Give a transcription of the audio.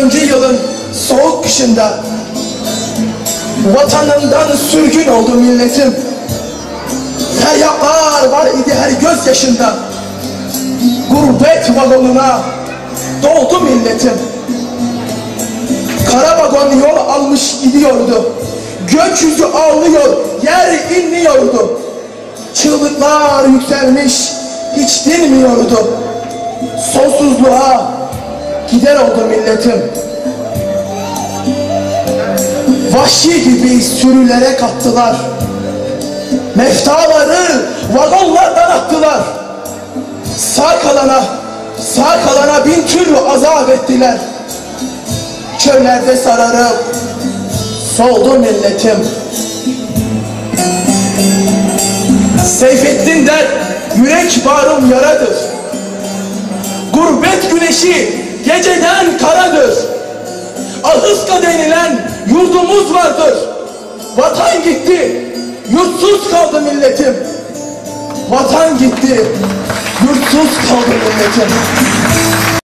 40. yılın soğuk kışında vatanından sürgün oldu milletim. Feryatlar var idi her göz yaşında. Gurbet vagonuna doldu milletim. Kara vagon yol almış gidiyordu. Gökyüzü ağlıyor, yer inliyordu. Çığlıklar yükselmiş, hiç dinmiyordu. Sonsuzluğa, gider oldu milletim. Vahşi gibi sürülere kattılar. Meftaları vagonlardan attılar. Sağ kalana, sağ kalana bin türlü azap ettiler. Çöllerde sararıp soldu milletim. Seyfettin der, yürek bağrım yaradır. Gurbet güneşi geceden karadır. Ahıska denilen yurdumuz vardır. Vatan gitti, yurtsuz kaldı milletim. Vatan gitti, yurtsuz kaldı milletim